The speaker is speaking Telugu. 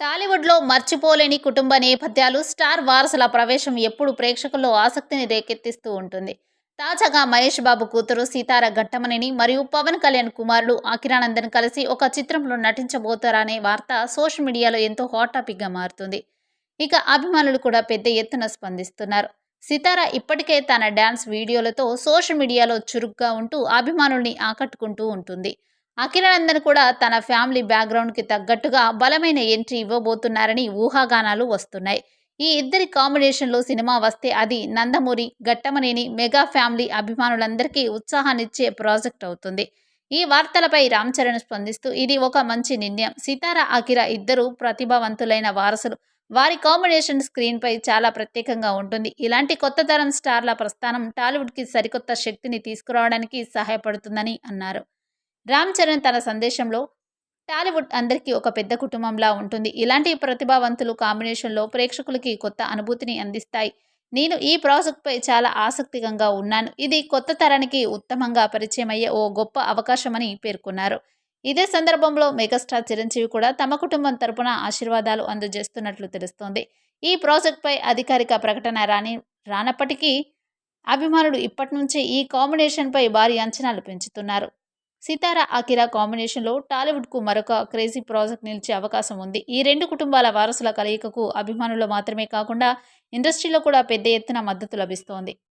టాలీవుడ్లో మర్చిపోలేని కుటుంబ నేపథ్యాలు స్టార్ వారసుల ప్రవేశం ఎప్పుడు ప్రేక్షకుల్లో ఆసక్తిని రేకెత్తిస్తూ ఉంటుంది. తాజాగా మహేష్ బాబు కూతురు సీతార ఘట్టమనేని మరియు పవన్ కళ్యాణ్ కుమారుడు అఖిరానందన్ కలిసి ఒక చిత్రంలో నటించబోతారనే వార్త సోషల్ మీడియాలో ఎంతో హాట్ టాపిక్గా మారుతుంది. ఇక అభిమానులు కూడా పెద్ద ఎత్తున స్పందిస్తున్నారు. సితార ఇప్పటికే తన డ్యాన్స్ వీడియోలతో సోషల్ మీడియాలో చురుగ్గా ఉంటూ అభిమానుల్ని ఆకట్టుకుంటూ ఉంటుంది. అఖిలానందన్ కూడా తన ఫ్యామిలీ బ్యాక్గ్రౌండ్కి తగ్గట్టుగా బలమైన ఎంట్రీ ఇవ్వబోతున్నారని ఊహాగానాలు వస్తున్నాయి. ఈ ఇద్దరి కాంబినేషన్లో సినిమా వస్తే అది నందమూరి గట్టమనేని మెగా ఫ్యామిలీ అభిమానులందరికీ ఉత్సాహాన్నిచ్చే ప్రాజెక్ట్ అవుతుంది. ఈ వార్తలపై రామ్ చరణ్ స్పందిస్తూ ఇది ఒక మంచి నిర్ణయం. సితార అఖిర ఇద్దరు ప్రతిభావంతులైన వారసులు. వారి కాంబినేషన్ స్క్రీన్పై చాలా ప్రత్యేకంగా ఉంటుంది. ఇలాంటి కొత్త తరం స్టార్ల ప్రస్థానం టాలీవుడ్కి సరికొత్త శక్తిని తీసుకురావడానికి సహాయపడుతుందని అన్నారు. రామ్ చరణ్ తన సందేశంలో టాలీవుడ్ అందరికీ ఒక పెద్ద కుటుంబంలా ఉంటుంది. ఇలాంటి ప్రతిభావంతులు కాంబినేషన్లో ప్రేక్షకులకి కొత్త అనుభూతిని అందిస్తాయి. నేను ఈ ప్రాజెక్ట్పై చాలా ఆసక్తికంగా ఉన్నాను. ఇది కొత్త తరానికి ఉత్తమంగా పరిచయం అయ్యే ఓ గొప్ప అవకాశమని పేర్కొన్నారు. ఇదే సందర్భంలో మెగాస్టార్ చిరంజీవి కూడా తమ కుటుంబం తరపున ఆశీర్వాదాలు అందజేస్తున్నట్లు తెలుస్తోంది. ఈ ప్రాజెక్ట్పై అధికారిక ప్రకటన రాని రానప్పటికీ అభిమానులు ఇప్పటి నుంచే ఈ కాంబినేషన్పై భారీ అంచనాలు పెంచుతున్నారు. సితారా అకిరా కాంబినేషన్లో టాలీవుడ్కు మరొక క్రేజీ ప్రాజెక్ట్ నిలిచే అవకాశం ఉంది. ఈ రెండు కుటుంబాల వారసుల కలయికకు అభిమానులు మాత్రమే కాకుండా ఇండస్ట్రీలో కూడా పెద్ద ఎత్తున మద్దతు లభిస్తోంది.